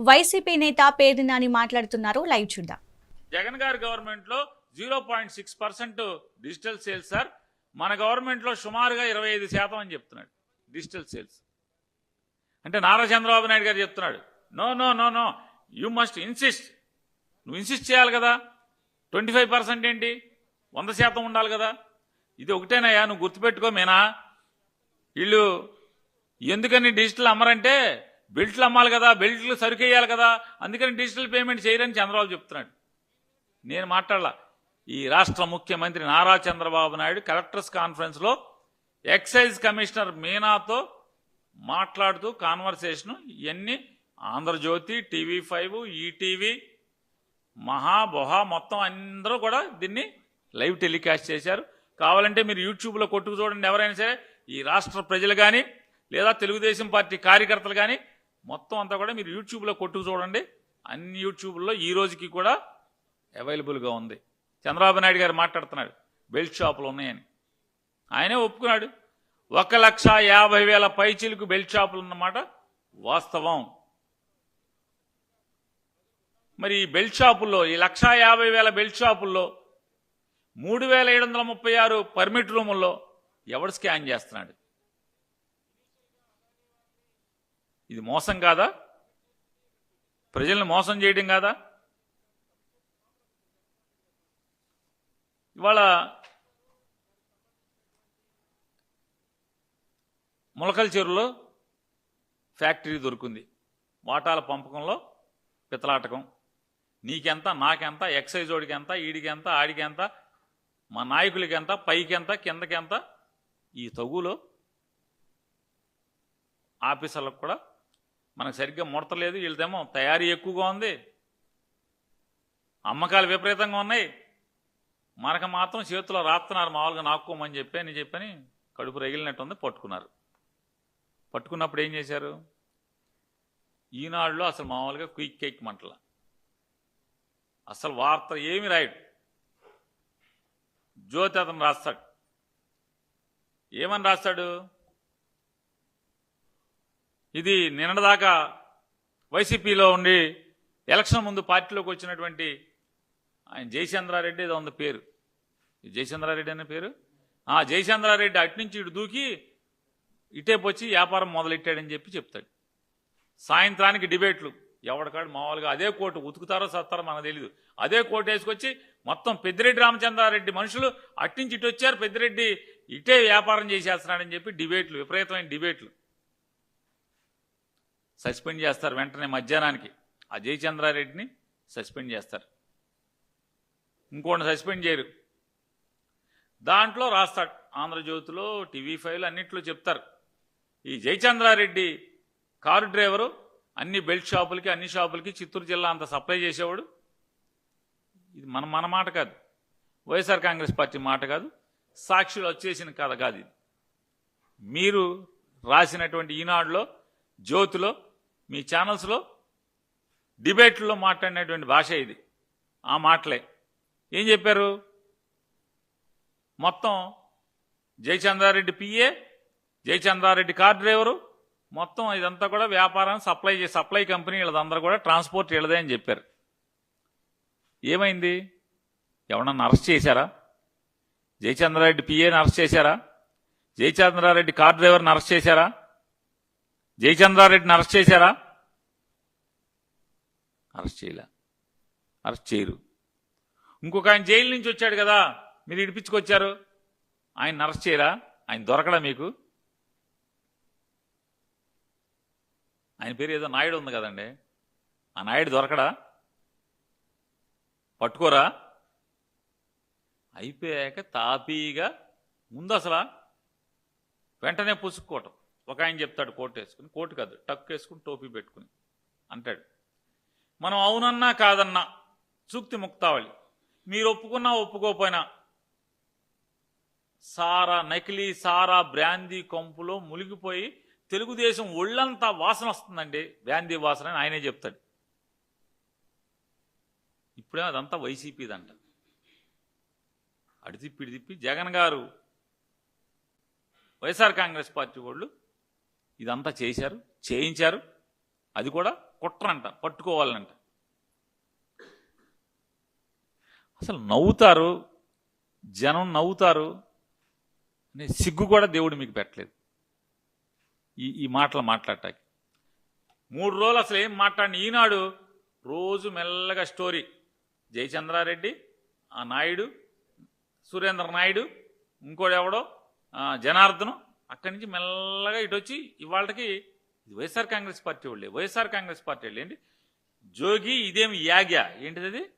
YCP నేత పేర్ని మాట్లాడుతున్నారు. Live చూద్దాం. జగన్ గారి గవర్నమెంట్లో zero point six percent digital sales sir. మన గవర్నమెంట్లో సుమారుగా ఇరవై ఐదు శాతం అని చెప్తున్నాడు డిజిటల్ సేల్స్. అంటే నారా చంద్రబాబు నాయుడు గారు చెప్తున్నాడు no no no no you must insist. నువ్వు ఇన్సిస్ట్ చేయాలి కదా. ట్వంటీ ఫైవ్ పర్సెంట్ ఏంటి? వంద శాతం ఉండాలి కదా. ఇది ఒకటేనయ్యా నువ్వు గుర్తుపెట్టుకో మీనా. వీళ్ళు ఎందుకని డిజిటల్ అమ్మరంటే బెల్ట్లు అమ్మాలి కదా బెల్ట్లు సరుకేయాలి కదా అందుకని డిజిటల్ పేమెంట్ చేయరని చంద్రబాబు చెప్తున్నాడు. నేను మాట్లాడలా. ఈ రాష్ట్ర ముఖ్యమంత్రి నారా చంద్రబాబు నాయుడు కలెక్టర్స్ కాన్ఫరెన్స్లో ఎక్సైజ్ కమిషనర్ మీనాతో మాట్లాడుతూ కాన్వర్సేషన్ ఇవన్నీ ఆంధ్రజ్యోతి టీవీ ఫైవ్ ఈటీవీ మహాబొహ మొత్తం అందరూ కూడా దీన్ని లైవ్ టెలికాస్ట్ చేశారు. కావాలంటే మీరు యూట్యూబ్లో కొట్టుకు చూడండి ఎవరైనా సరే. ఈ రాష్ట్ర ప్రజలు కానీ లేదా తెలుగుదేశం పార్టీ కార్యకర్తలు కానీ మొత్తం అంతా కూడా మీరు యూట్యూబ్లో కొట్టు చూడండి. అన్ని యూట్యూబ్లో ఈ రోజుకి కూడా అవైలబుల్గా ఉంది. చంద్రబాబు నాయుడు గారు మాట్లాడుతున్నాడు బెల్ట్ షాపులు ఉన్నాయని. ఆయనే ఒప్పుకున్నాడు. ఒక లక్ష యాభై వేల పైచీలకు బెల్ట్ షాపులు ఉన్నమాట వాస్తవం. మరి ఈ బెల్ట్ షాపుల్లో ఈ లక్ష యాభై వేల బెల్ట్ షాపుల్లో మూడు వేల ఏడు వందల ముప్పై ఆరు పర్మిట్ రూముల్లో ఎవడు స్కాన్ చేస్తున్నాడు? ఇది మోసం కాదా? ప్రజల్ని మోసం చేయడం కాదా? ఇవాళ మొలకల చెరువులో ఫ్యాక్టరీ దొరికింది. వాటాల పంపకంలో పితలాటకం. నీకెంత నాకెంత ఎక్సైజ్ ఓడికి ఎంత ఈడికి ఎంత ఆడికి ఎంత మా నాయకులకి ఎంత పైకి ఎంత కిందకి ఎంత ఈ తగులో ఆఫీసర్లకు కూడా మనకు సరిగ్గా ముడతలేదు వీళ్ళదేమో తయారీ ఎక్కువగా ఉంది. అమ్మకాలు విపరీతంగా ఉన్నాయి. మనకు మాత్రం చేతిలో రాస్తున్నారు మామూలుగా నాక్కోమని చెప్పి అని చెప్పని కడుపు రగిలినట్టుంది పట్టుకున్నారు. పట్టుకున్నప్పుడు ఏం చేశారు? ఈనాడులో అసలు మామూలుగా క్విక్ కేక్ మంటల. అసలు వార్త ఏమి రాయడు. జ్యోతి అతను రాస్తాడు. ఏమని రాస్తాడు? ఇది నిన్నదాకా వైసీపీలో ఉండి ఎలక్షన్ ముందు పార్టీలోకి వచ్చినటువంటి ఆయన జయచంద్రారెడ్డి ఏదో ఉంది పేరు. జయచంద్రారెడ్డి అనే పేరు? ఆ జయచంద్రారెడ్డి అటు నుంచి ఇటు దూకి ఇటేపు వచ్చి వ్యాపారం మొదలెట్టాడని చెప్పి చెప్తాడు. సాయంత్రానికి డిబేట్లు. ఎవడకాడు మామూలుగా అదే కోటు ఉతుకుతారో సత్తారో మనకు తెలియదు అదే కోటు వేసుకొచ్చి మొత్తం పెద్దిరెడ్డి రామచంద్రారెడ్డి మనుషులు అట్నుంచి ఇటు వచ్చారు పెద్దిరెడ్డి ఇటే వ్యాపారం చేసేస్తున్నాడని చెప్పి డిబేట్లు విపరీతమైన డిబేట్లు. సస్పెండ్ చేస్తారు వెంటనే మధ్యాహ్నానికి. ఆ చంద్రారెడ్డిని సస్పెండ్ చేస్తారు. ఇంకోటి సస్పెండ్ చేయరు. దాంట్లో రాస్తాడు. ఆంధ్రజ్యోతిలో టీవీ ఫైవ్లు అన్నిట్లో చెప్తారు. ఈ జయచంద్రారెడ్డి కారు డ్రైవరు అన్ని బెల్ట్ షాపులకి అన్ని షాపులకి చిత్తూరు జిల్లా అంత సప్లై చేసేవాడు. ఇది మన మన మాట కాదు. వైఎస్ఆర్ కాంగ్రెస్ పార్టీ మాట కాదు. సాక్షులు వచ్చేసిన కథ కాదు ఇది. మీరు రాసినటువంటి ఈనాడులో జ్యోతిలో మీ ఛానల్స్లో డిబేట్లో మాట్లాడినటువంటి భాష ఇది. ఆ మాటలే. ఏం చెప్పారు? మొత్తం Jayachandra Reddy PA Jayachandra Reddy car driver. మొత్తం ఇదంతా కూడా వ్యాపారం సప్లై సప్లై కంపెనీ వీళ్ళదందరూ కూడా ట్రాన్స్పోర్ట్ వీళ్ళదే అని చెప్పారు. ఏమైంది? ఎవరన్నా అరెస్ట్ చేశారా? జయచంద్రారెడ్డి పిఏని అరెస్ట్ చేశారా? జయచంద్రారెడ్డి కార్ డ్రైవర్ని అరెస్ట్ చేశారా? జయచంద్రారెడ్డిని అరెస్ట్ చేశారా? అరెస్ట్ చేయలే. అరెస్ట్ చేయరు. ఇంకొక ఆయన జైలు నుంచి వచ్చాడు కదా మీరు ఇడిపించుకొచ్చారు. ఆయన అరెస్ట్ చేయరా? ఆయన దొరకడా మీకు? ఆయన పేరు ఏదో నాయుడు ఉంది కదండి. ఆ నాయుడు దొరకడా? పట్టుకోరా? అయిపోయాక తాపీగా ముందు అసలు వెంటనే పుసుక్కోవటం. ఒక ఆయన చెప్తాడు కోట్ వేసుకుని కోటు కాదు టక్ వేసుకుని టోపీ పెట్టుకుని. అంటాడు మనం అవునన్నా కాదన్నా సూక్తి ముక్తావళి. మీరు ఒప్పుకున్నా ఒప్పుకోకపోయినా సారా నకిలీ సారా బ్రాందీ కొంపులో మునిగిపోయి తెలుగుదేశం ఒళ్ళంతా వాసన వస్తుందండి. బ్రాందీ వాసన అని ఆయనే చెప్తాడు. ఇప్పుడే అదంతా వైసీపీదంట. అడి తిప్పి జగన్ గారు వైఎస్ఆర్ కాంగ్రెస్ పార్టీ వాళ్ళు ఇదంతా చేశారు చేయించారు. అది కూడా కుట్రంట పట్టుకోవాలంట. అసలు నవ్వుతారు జనం నవ్వుతారు అనే సిగ్గు కూడా దేవుడు మీకు పెట్టలేదు. ఈ ఈ మాటలు మాట్లాడటానికి. మూడు రోజులు అసలు ఏం మాట్లాడిన ఈనాడు రోజు మెల్లగా స్టోరీ. జయచంద్రారెడ్డి ఆ నాయుడు సురేంద్ర నాయుడు ఇంకోడెవడో జనార్దనం అక్కడి నుంచి మెల్లగా ఇటు వచ్చి ఇవాళకి వైఎస్ఆర్ కాంగ్రెస్ పార్టీ వాళ్ళే. వైఎస్ఆర్ కాంగ్రెస్ పార్టీ వాళ్ళు ఏంటి? జోగి ఇదేమి యాగ్యా? ఏంటిది అది?